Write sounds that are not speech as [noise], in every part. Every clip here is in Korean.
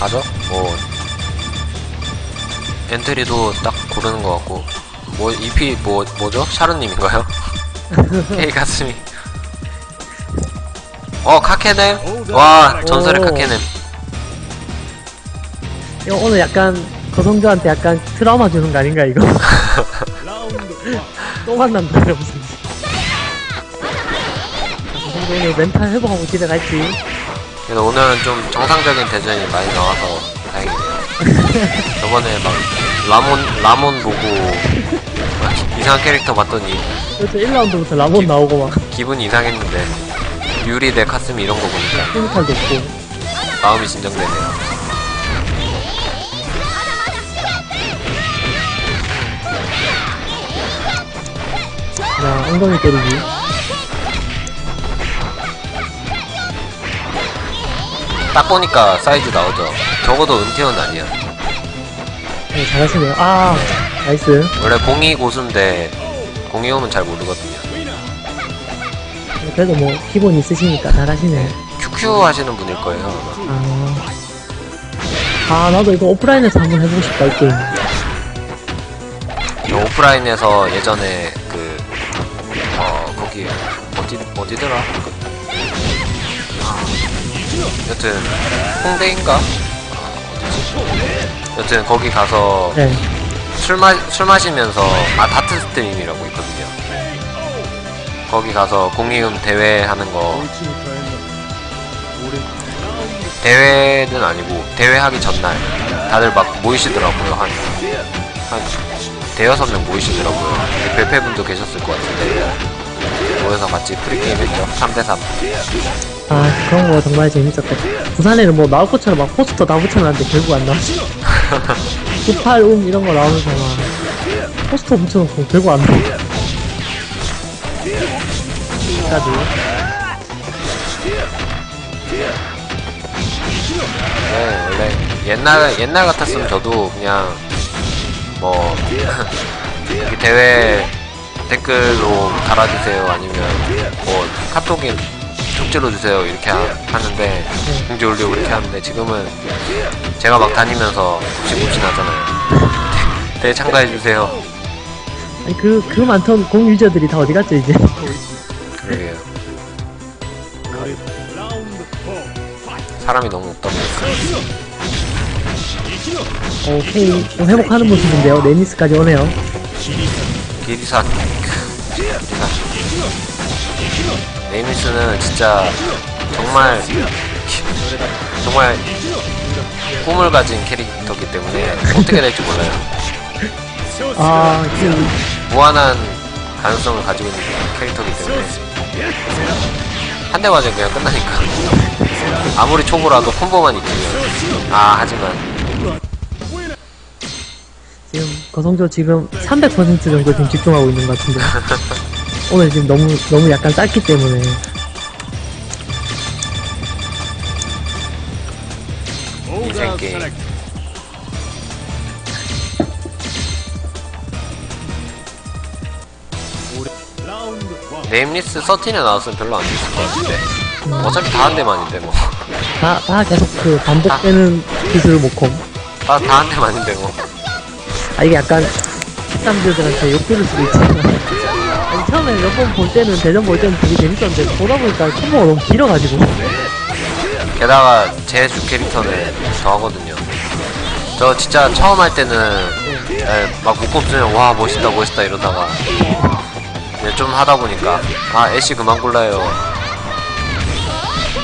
가죠? 뭐 엔트리도 딱 고르는 것 같고 뭐 EP 뭐 뭐죠? 샤르님인가요? 헤이 가스미 어 카케넴 와 전설의 오. 카케넴 이거 오늘 약간 거성조한테 약간 트라우마 주는 거 아닌가 이거? 또 만난다 이러면서 거성조 오늘 멘탈 회복하고 집에 갈지 그래서 오늘은 좀 정상적인 대전이 많이 나와서 다행이네요. [laughs] 저번에 막 라몬 라몬 보고 막 이상한 캐릭터 봤더니 그래서 1라운드부터 라몬 나오고 막. 기분이 이상했는데 유리 대 카스미 이런 거 보니까 케미칼도 없고. 마음이 진정되네요. 야 엉덩이 때리기 딱 보니까 사이즈 나오죠. 적어도 은퇴는 아니야. 네, 잘하시네요. 아 나이스. 원래 02 고수인데 02호면 잘 모르거든요. 그래도 뭐 기본 있으시니까 잘하시네. QQ 하시는 분일 거예요. 아마 아, 아 나도 이거 오프라인에서 한번 해보고 싶다 이 게임. 저 오프라인에서 예전에 그, 어, 거기, 어디, 어디더라? 그, 아, 여튼, 홍대인가? 아, 어디지? 여튼, 거기 가서 네 술, 마, 술 마시면서, 아, 다트 스트림이라고 있거든요. 거기 가서 공이음 대회 하는 거, 대회는 아니고, 대회 하기 전날, 다들 막 모이시더라고요. 한, 한, 대여섯 명 모이시더라고요. 별패분도 계셨을 것 같은데, 모여서 같이 프리게임 했죠. 3대3. 아 그런 거 정말 재밌었다. 부산에는 뭐 나올 것처럼 막 포스터 다 붙여놨는데 결국 안 나왔어 98음 [laughs] 이런 거 나오면서 막 포스터 붙여놓고 결국 안 나와. 까지. 네, 원래 옛날 옛날 같았으면 저도 그냥 뭐 [laughs] 이 대회 댓글로 달아주세요. 아니면 뭐 카톡에 쪽지로 주세요. 이렇게 하, 하는데 공지 올리고 이렇게 하는데 지금은 제가 막 다니면서 굽신굽신 하잖아요. 대회 참가해 주세요. 아니 그, 그 많던 공 유저들이 다 어디 갔죠 이제? 그러게요. 사람이 너무 없다 보니까. 오케이 좀 회복하는 모습인데요. 레니스까지 오네요. 기리사 기리사 네이미스는 진짜 정말 정말 꿈을 가진 캐릭터이기 때문에 어떻게 될지 몰라요. 아 지금 무한한 가능성을 가지고 있는 캐릭터이기 때문에. 한 대 맞으면 그냥 끝나니까. 아무리 초보라도 콤보만 있으면. 아 하지만. 지금 거성조 지금 300% 정도 지금 집중하고 있는 것 같은데 [laughs] 오늘 지금 너무 너무 약간 짧기 때문에. 인생 게임. 네임리스 13에 나왔으면 별로 안 좋을 것 같은데. 어차피 다 한 대만인데 뭐. 다, 다 계속 그 반복되는 기술 모콤. 다다 한 대만인데 뭐. 아 이게 약간 13들들한테 욕 들을 수도 있잖아 아니 처음에 몇 번 볼 때는 대전 볼 때는 되게 재밌었는데 보다 보니까 콤보가 너무 길어가지고 게다가 제 주 캐릭터는 저 하거든요. 저 진짜 처음 할 때는 예, 막 묶음 쓰면 와 멋있다 멋있다 이러다가 이제 좀 하다 보니까 아 애쉬 그만 골라요.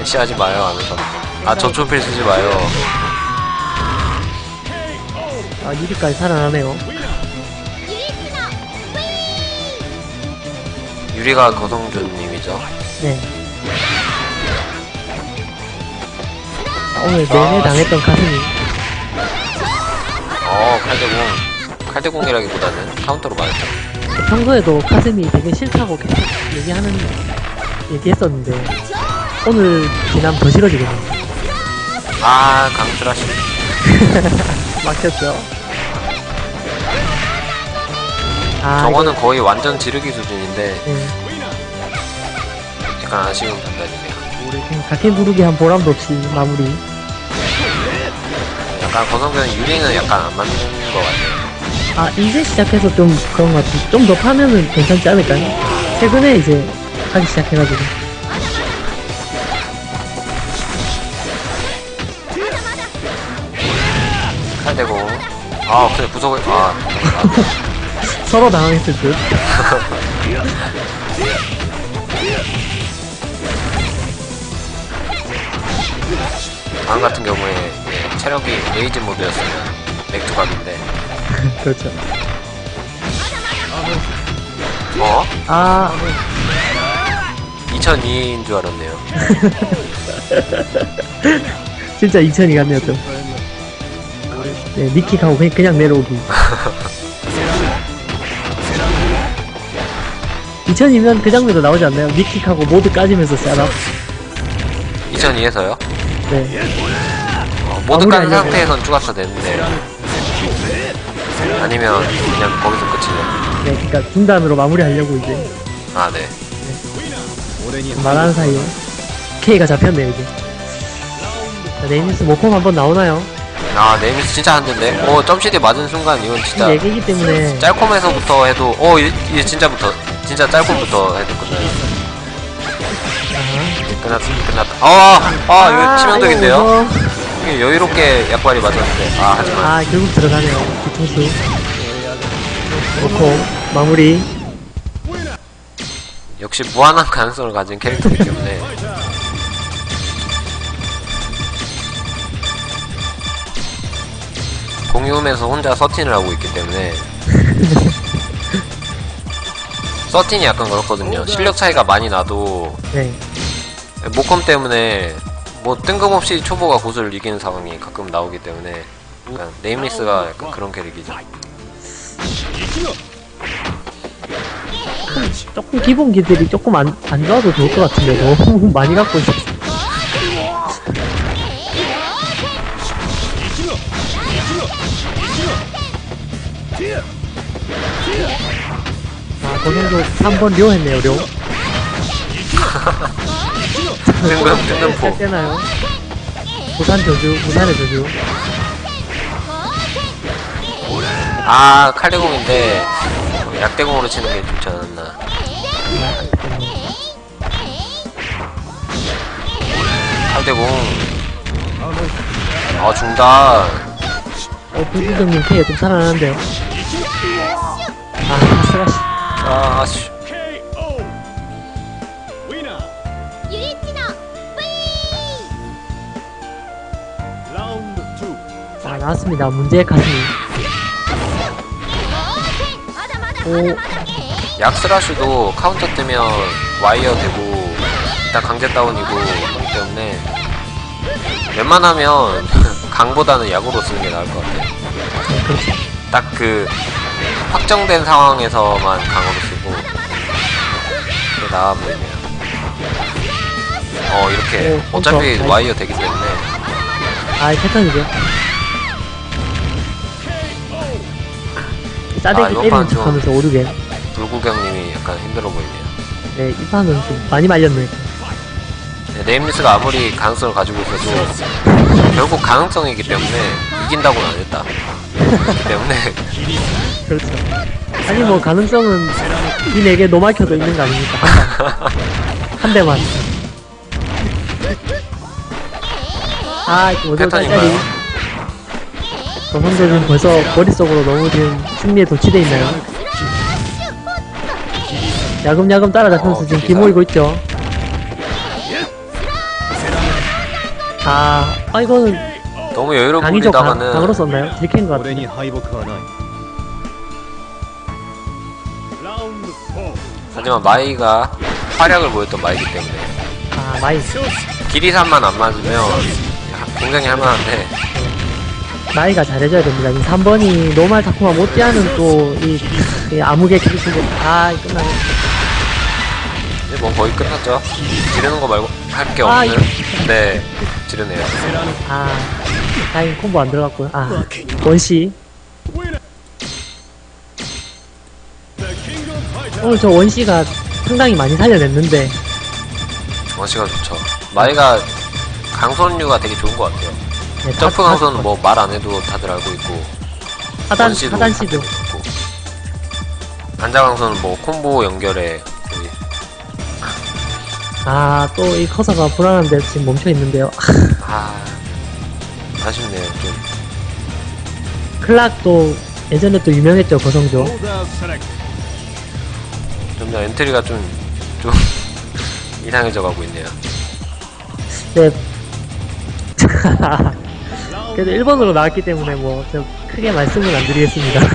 애쉬 하지 마요 하면서 아 전초필 쓰지 마요. 아 유리까지 살아나네요 유리가 거성준님이죠. 네. 아, 오늘 내내 당했던 가슴이. 어 칼대공. 칼대공이라기보다는 카운터로 맞았죠. 평소에도 가슴이 되게 싫다고 계속 얘기하는 얘기했었는데 오늘 지나면 더 싫어지거든요. 아 강트라시 [laughs] 막혔죠 아 저거는 거의 완전 지르기 수준인데 이거, 네. 약간 아쉬운 판단이네요. 음, 가킨 부르기 한 보람도 없이 마무리 약간 권성균은 유리는 약간 안 맞는 것 같아요. 아, 이제 시작해서 좀 그런 것 같아. 좀더 파면은 괜찮지 않을까요? 최근에 이제 하기 시작해가지고. 칼 대고. 아, 근데 구석을, 아, [laughs] 서로 당황했을 듯. [laughs] 방 같은 경우에 예, 체력이 레이지 모드였으면 맥주각인데. 그렇죠. 어? 아, 2002인 줄 알았네요. [laughs] 진짜 2000이 같네요, 좀. 네, 니킥하고 그냥, 그냥 내려오기. [laughs] 2000이면 그 장면도 나오지 않나요? 니킥하고 모두 까지면서 셋업. 2002에서요? 네. 어, 모두 깐 마무리하려고. 상태에선 추가서 되는데. 아니면 그냥 거기서 끝이죠. 네, 그니까 중단으로 마무리하려고 이제 아, 네. 말하는 사이에 K가 잡혔네요, 이제. 자, 네이미스 모콤 한번 나오나요? 아, 네이미스 진짜 한대인데? 어, 점시디 맞은 순간 이건 진짜. 이 얘기이기 때문에 짤콤에서부터 해도 어 이제, 이제 진짜부터 진짜 짤콤부터 해도 끝나요 아, 끝났 끝났다 아, 아 이거 치명적인데요 무서워. 이게 여유롭게 약발이 맞았는데 아 하지만 아, 결국 들어가네요. 뒤통수. 모콤 마무리. 역시 무한한 가능성을 가진 캐릭터이기 때문에 공유음에서 혼자 서틴을 하고 있기 때문에 [laughs] 서틴이 약간 그렇거든요 실력 차이가 많이 나도 네. 모컴 때문에 뭐 뜬금없이 초보가 고수를 이기는 상황이 가끔 나오기 때문에 약간 네임리스가 약간 그런 캐릭이죠. 조금 기본 기들이 조금 안, 안 좋아도 좋을 것 같은데 너무 [laughs] 많이 갖고 있어. 고성도 3번 료 했네요, 료. 뜬금 뜬금포. 시작되나요? 부산 저주, 부산의 저주. 아 칼대공인데 약대공으로 치는 게 좋지 않았나. 칼대공. 아 중단. 어, 불구경님 K가 좀 살아나는데요. 아, [laughs] 스라시. 아씨 자 나왔습니다 문제의 카드 오 약스라시도 카운터 뜨면 와이어 되고 일단 강제 다운이고 그렇기 때문에 웬만하면 강보다는 약으로 쓰는 게 나을 것 같아요 딱그 확정된 상황에서만 강으로 쓰고 그게 나아 보이네요. 어 이렇게 오, 어차피 컴퓨터. 와이어 되기 때문에 아, 이 패턴이죠. 아, 싸대기 이번 때리는 판 좀- 척하면서 오르게. 불구경님이 약간 힘들어 보이네요. 네, 이 판은 좀 많이 말렸네. 네, 네임리스가 아무리 가능성을 가지고 있어도 결국 가능성이기 때문에 이긴다고는 안 했다. [laughs] 그렇기 때문에 그렇죠. 아니, 뭐, 가능성은 이 네 개 노마켜도 있는 거 아닙니까? 한 방. 한 대만. 아, 이거 오늘 패턴인가요? 짤짤이. 저선도 지금 벌써 머릿속으로 너무 지금 승리에 도취돼 있나요? 야금야금 따라잡면서 어, 지금 기사. 기모이고 있죠. 아, 아 이거는 너무 여유롭게 강이죠. 강, 부리다가는 강으로 썼나요? 들킨 것 俺 같아요. に敗北はない 하지만 마이가 활약을 보였던 마이기 때문에 아, 마이. 기리산만 안 맞으면 굉장히 할만한데 마이가 잘해줘야 됩니다. 지금 3번이 노말 타쿠마 못지않은 또, 이, 이 암흑의 기술인데, 아, 끝나네. 이제 뭐 거의 끝났죠. 지르는 거 말고 할 게 아, 없는. 네, 지르네요. 아, 다행히 콤보 안 들어갔고요. 아, 원시. 오늘 저 원시가 상당히 많이 살려냈는데, 원시가 좋죠. 마이가 강선류가 되게 좋은 것 같아요. 네, 다- 점프 다- 강소는 뭐말 안 해도 다들 알고 있고 하단 원시도 하단 시드 다들 있고 안자 강소는 뭐 콤보 연결에 거의 아 또 이 커서가 불안한데 지금 멈춰 있는데요 아 아쉽네요 좀 클락도 예전에 또 유명했죠 거성조 select. 점점 엔트리가 좀 좀 [laughs] 이상해져 가고 있네요. 네. [laughs] 그래도 1번으로 나왔기 때문에 뭐 좀 크게 말씀은 안 드리겠습니다. [laughs]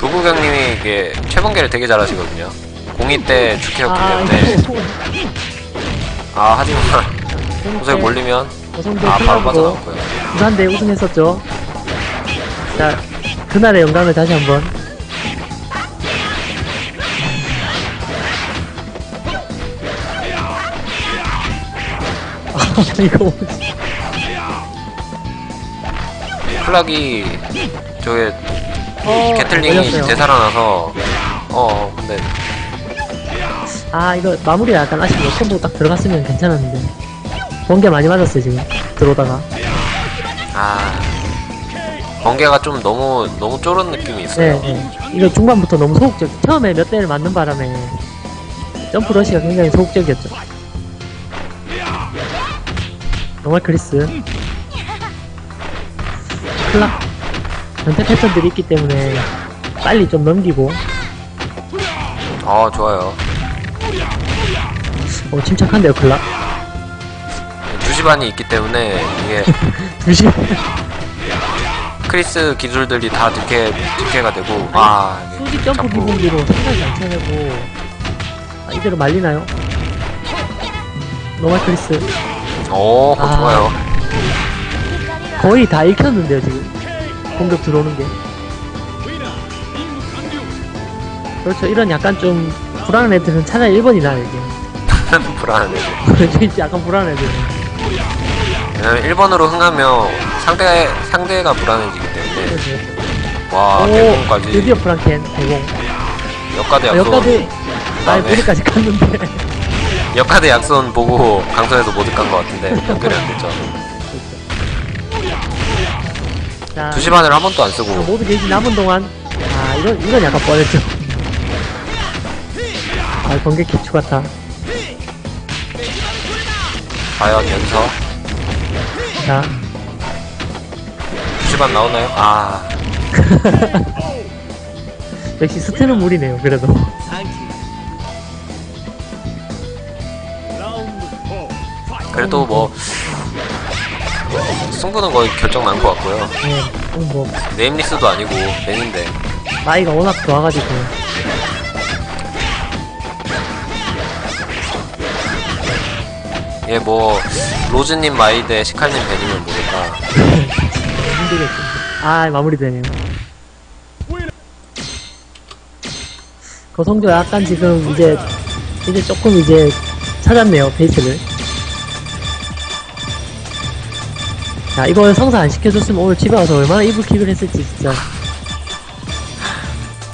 도구경님이 이게 최번개를 되게 잘하시거든요. 02때 죽혔기 아 때문에. 이거 아 하지만 구석에 몰리면 거성조 아 바로 클락으로 빠져나왔고요. 부산대 우승했었죠. 자 그날의 영광을 다시 한번 [laughs] 이거 뭐지 플락이 저게 어, 캐틀링이 걸렸어요. 되살아나서 어 근데 아 이거 마무리가 약간 아쉽네요 콤보 딱 들어갔으면 괜찮았는데. 번개 많이 맞았어요 지금. 들어오다가. 아 번개가 좀 너무 너무 쫄은 느낌이 있어요. 네, 네. 이거 중반부터 너무 소극적 처음에 몇 대를 맞는 바람에 점프 러시가 굉장히 소극적이었죠 노멀 크리스. 클락 변태 패턴들이 있기 때문에 빨리 좀 넘기고. 어 좋아요. 어 침착한데요 클락 2시 반이 있기 때문에 이게 [laughs] 2시 크리스 기술들이 다 득해 득해가 되고 아 이게 수직 점프 자꾸 기본기로 상당히 잘 쳐내고. 아, 이대로 말리나요? 노멀 크리스 오 아. 좋아요. 거의 다 읽혔는데요 지금. 공격 들어오는 게. 그렇죠. 이런 약간 좀 불안한 애들은 차라리 1번이 나아요 이게. 불안하네 진짜 약간 불안한 애들은 왜냐면 1번으로 흥하면 상대 상대가 불안해지기 때문에. 그래서 와오 대공까지. 드디어 프랑켄 대공. 아, 약손 여기까지 아예 그다음에 무리까지 갔는데 역가드 약손 보고 강선에서 못간것 같은데. 연결이 안 됐죠. 자 2시 반을 한 번도 안 쓰고. 모두 게이지 남은 동안. 아 이건 이건 약간 뻔했죠. 아 번개 기추 같아 과연 연서? 자. 2시 반 나오나요? 아. [laughs] 역시 스트는 무리네요 그래도 그래도 뭐 승부는 거의 결정 난 것 같고요. 네, 오늘 뭐. 네임리스도 아니고 벤인데. 나이가 워낙 좋아가지고. 얘뭐 로즈님 마이 대 시칼님 벤이면 모를까. [laughs] 힘들겠죠 아 마무리되네요. 거성조 약간 지금 이제 이제 조금 이제 찾았네요 페이스를 자 이걸 성사 안 시켜줬으면 오늘 집에 와서 얼마나 이불킥을 했을지 진짜.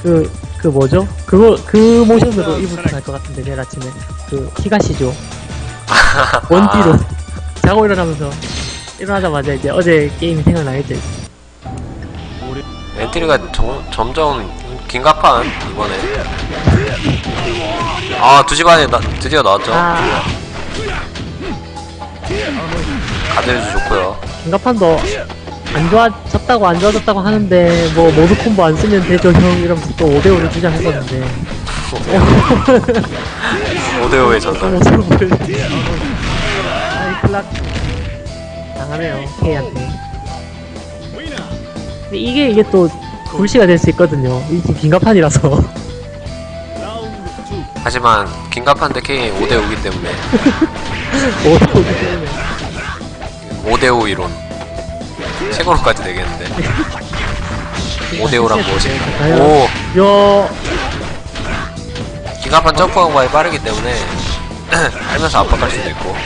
그 그 뭐죠? 그거 그 모션으로 이불킥 할 것 같은데 내일 아침에. 그 히가시죠. [laughs] 원뒤로 [laughs] 자고 일어나면서 일어나자마자 이제 어제 게임이 생각나겠죠. 이제. 엔트리가 점, 점점 긴갑한 이번에. 아 2시 반에 나, 드디어 나왔죠? 아. 가드해주 좋고요 긴가판도 안 좋아졌다고 안 좋아졌다고 하는데 뭐 모드 콤보 안 쓰면 되죠 형. 이러면서 또 5대5를 주장했었는데. 5대5의 전설 너무 서로 보여주 아이 클락. 당하네요 K한테. 근데 이게 이게 또 불씨가 될 수 있거든요. 이게 긴가판이라서. 하지만 긴갑한 대 K 5대5이기 때문에. [laughs] 5대5기 때문에 5대5 이론. 최고로까지 되겠는데. 5대5란 무엇인가 오. 야. 긴갑한 점프한 거에 빠르기 때문에 [clears throat] 알면서 압박할 수도 있고.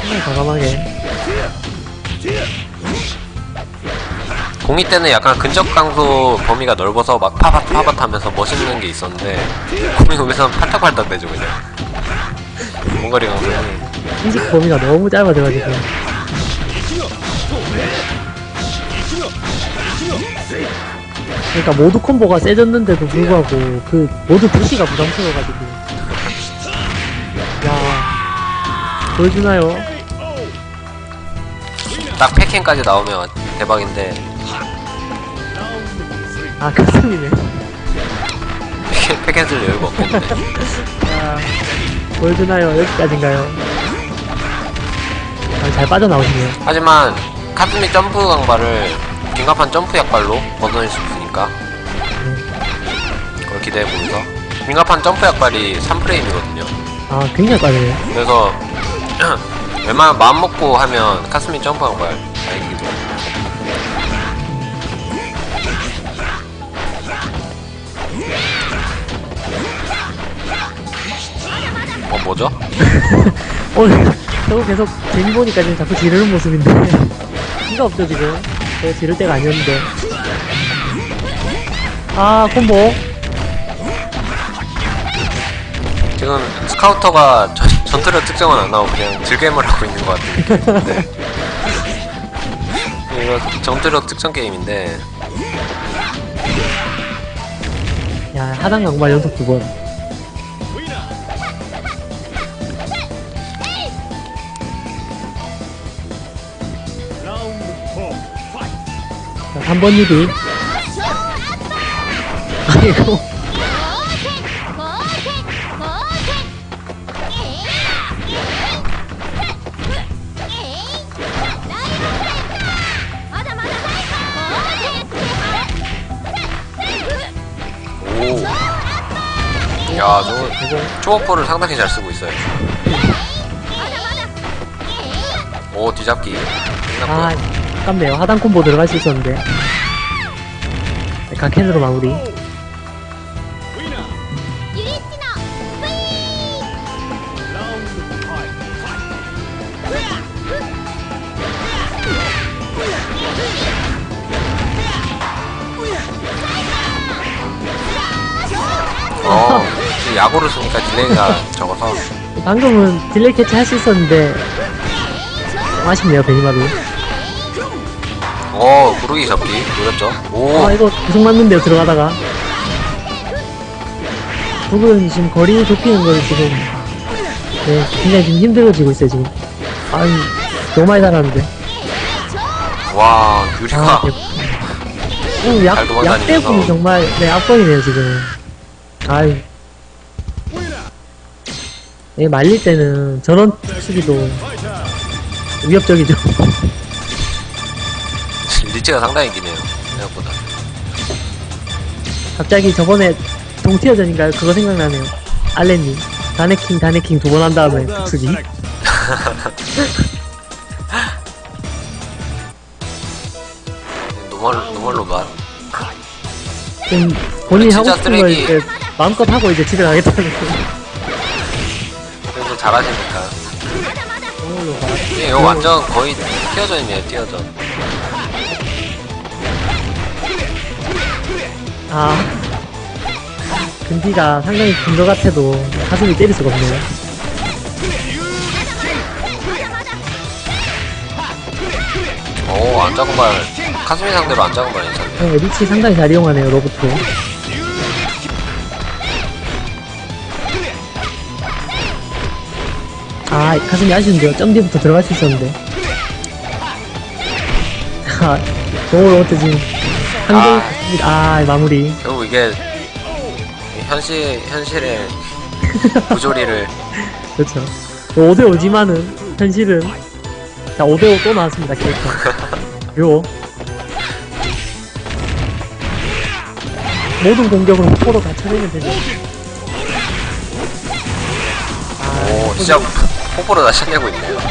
정말 과감하게. 공이 때는 약간 근접 강소 범위가 넓어서 막 파밭 파밭 하면서 멋있는 게 있었는데 공이 오면서는 팔딱팔딱 되죠 그냥. 원거리 강소는. 인식 범위가 너무 짧아져가지고 그러니까 모두 콤보가 세졌는데도 불구하고 그 모두 대시가 부담스러워가지고 야 보여주나요? 딱 패킹까지 나오면 대박인데 아 가슴이네 패킹, 패킹 쓸 여유가 없겠는데 아, 보여주나요? 여기까지인가요? 아, 잘 빠져나오시네요 하지만 카스미 점프 강발을 긴급한 점프 약발로 벗어낼 수 있 으니까? 그걸 기대해보면서. 긴급한 점프 약발이 3프레임이거든요. 아 굉장히 빠르네요. 그래서 [clears throat] 웬만하면 마음 먹고 하면 카스미 점프 강발 잘 이기기도. 하고 어 뭐죠? 오늘 [laughs] 저거 계속 재미 보니까 지금 자꾸 지르는 모습인데. [laughs] 이가 없죠 지금? 제가 지를 때가 아니었는데 아 콤보. 지금 스카우터가 전, 전투력 특정은 안 나오고 그냥 즐겜을 하고 있는 것 같은데 [laughs] 이거 전투력 특정 게임인데. 야 하단 강발 연속 두번. 라운드 4 파이트 자 3번 유비 아이고 야, 저거... 초보포를 상당히 잘 쓰고 있어요. 오, 뒤잡기. 아, 아깝네요. 하단 콤보 들어갈 수 있었는데. 네, 약간 캔으로 마무리. 야구를 쓰니까 딜레이가 적어서. 방금은 딜레이 캐치 할 수 있었는데 좀 아쉽네요 베니마루 오 구르기 잡기. 노렸죠? 오 아 이거 계속 맞는데요 들어가다가. 북은 지금 거리 좁히는 걸 지금 네 굉장히 지금 힘들어지고 있어요 지금. 아이 너무 많이 달았는데. 와 아, 네. 유리가. 대- 약, 잘 도망다니면서. 약대분이 정말 네 악성이네요 지금. 아이 예, 말릴 때는 전원 쓰기도 위협적이죠. 리치가 상당히 기네요. 생각보다. 갑자기 저번에 동티어전인가요? 그거 생각나네요. 알렌님. 다네킹, 다네킹 두 번 한 다음에 쓰기. [laughs] 노멀, 노멀로만. 본인이 하고 싶은 걸 이제 마음껏 하고 이제 집에 가겠다는 거. 잘하시니까. 이거 완전 거의 뛰어전이네요, 뛰어전. 아 금비가 상당히 긴 것 같아도 가슴이 때릴 수가 없네요 오, 안 작은 발. 카스미 상대로 안 작은 발이죠. 네, 리치 상당히 잘 이용하네요 로봇도 아 가슴이 아쉬운데요? 점디부터 들어갈 수 있었는데. 아 너무 로봇 지금 아. 한개 아 마무리. 결국 이게 현실, 현실의 [laughs] 부조리를. 그렇죠. 5대5지만은 현실은 자 5대5 또 나왔습니다 캐릭터. [laughs] 요. 모든 공격을 포로 갖춰내면 되죠. 아, 오, 진짜 폭포로 다 시작내고 있네요. [laughs]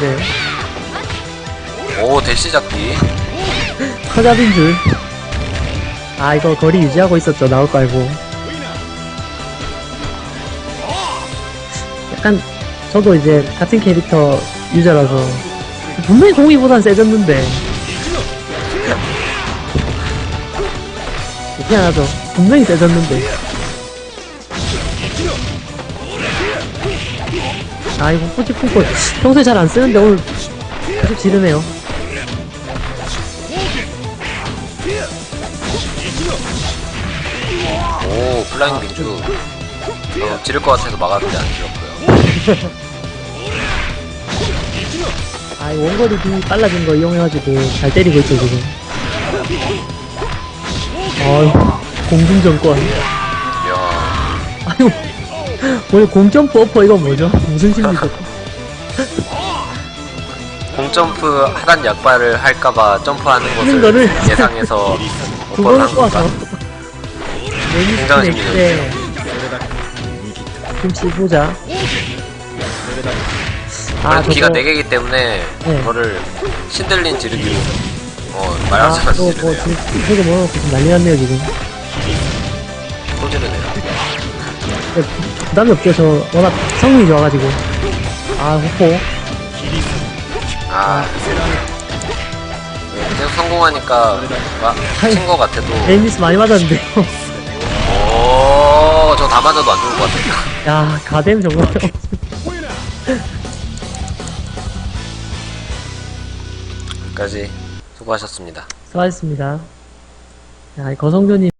네 오, 대시 잡기. 커잡인 줄. 아, 이거 거리 유지하고 있었죠. 나올 거 알고. 약간, 저도 이제 같은 캐릭터 유저라서, 분명히 공이보단 세졌는데. 희한하죠. 분명히 세졌는데. 아, 이거 뿌찌뿌고 평소에 잘 안 쓰는데 오늘 계속 지르네요. 오 플라잉 빙주 어, 지를 것 같아서 막았는데 안 지렸고요 [laughs] 아, 이 원거리기 빨라진 거 이용해가지고 잘 때리고 있죠, 지금. 어이, 공중전권. 이야 아유, 오늘 공점프 어퍼 이건 뭐죠? 무슨 심리죠? 공점프 하단 약발을 할까봐 점프하는 하는 것을 거를 예상해서 오퍼를 그걸 한 쏘아서. 건가? 굉장한 레미스네, 네. 김치 보자. 아, 그래도 기가 저거- 4개이기 때문에 네. 그거를 신들린 지르기로 어 아, 말하자면 또, 뭐, 지르네요 지금, 이거 뭐놓고 지금 난리 났네요, 지금. 또 지르네요 부담이 없죠, 저 워낙 성능이 좋아가지고. 아, 호포. 아 네, 계속 성공하니까 친거 같아도 레미스 많이 맞았는데요. 오저 다 맞아도 안 좋을 것 같아요 야, 가뎀 정말. 여기까지 수고하셨습니다 수고하셨습니다. 야, 이 거성조님.